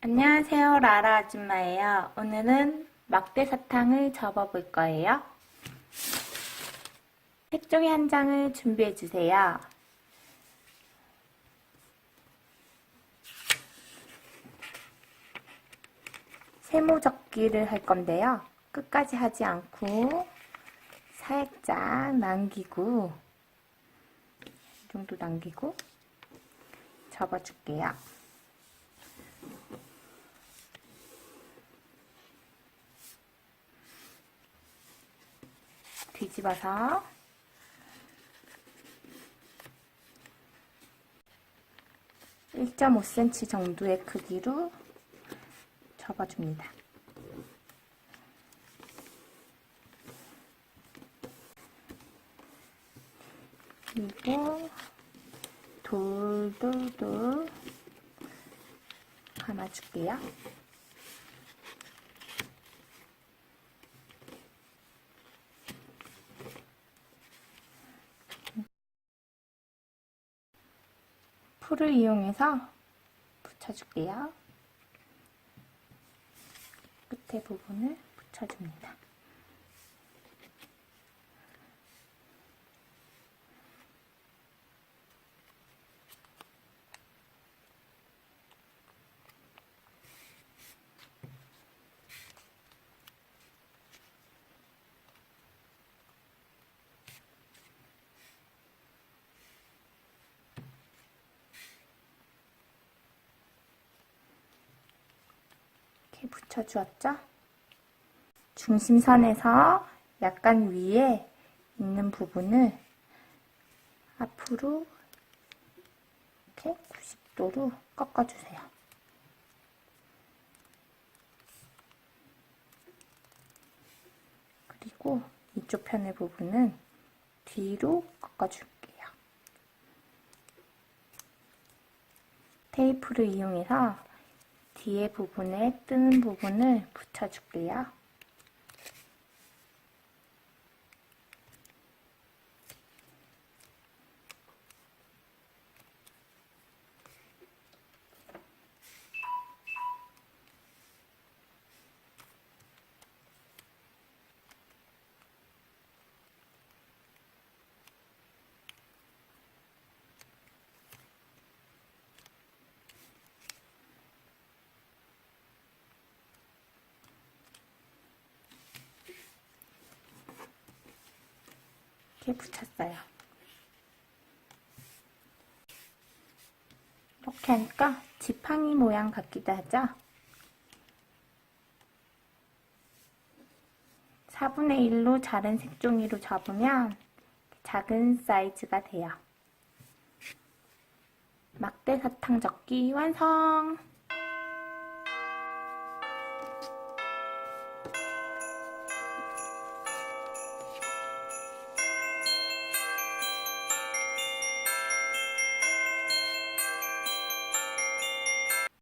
안녕하세요. 라라 아줌마예요. 오늘은 막대 사탕을 접어 볼 거예요. 색종이 한 장을 준비해 주세요. 세모 접기를 할 건데요. 끝까지 하지 않고 살짝 남기고 정도 남기고 접어줄게요. 뒤집어서 일 1.5cm 정도의 크기로 접어줍니다. 그리고 돌돌돌 감아줄게요. 풀을 이용해서 붙여줄게요. 끝에 부분을 붙여줍니다. 붙여주었죠? 중심선에서 약간 위에 있는 부분을 앞으로 이렇게 90도로 꺾어주세요. 그리고 이쪽 편의 부분은 뒤로 꺾어줄게요. 테이프를 이용해서 뒤에 부분에 뜨는 부분을 붙여줄게요. 이렇게 붙였어요. 이렇게 하니까 지팡이 모양 같기도 하죠? 4분의 1로 자른 색종이로 접으면 작은 사이즈가 돼요. 막대 사탕 접기 완성!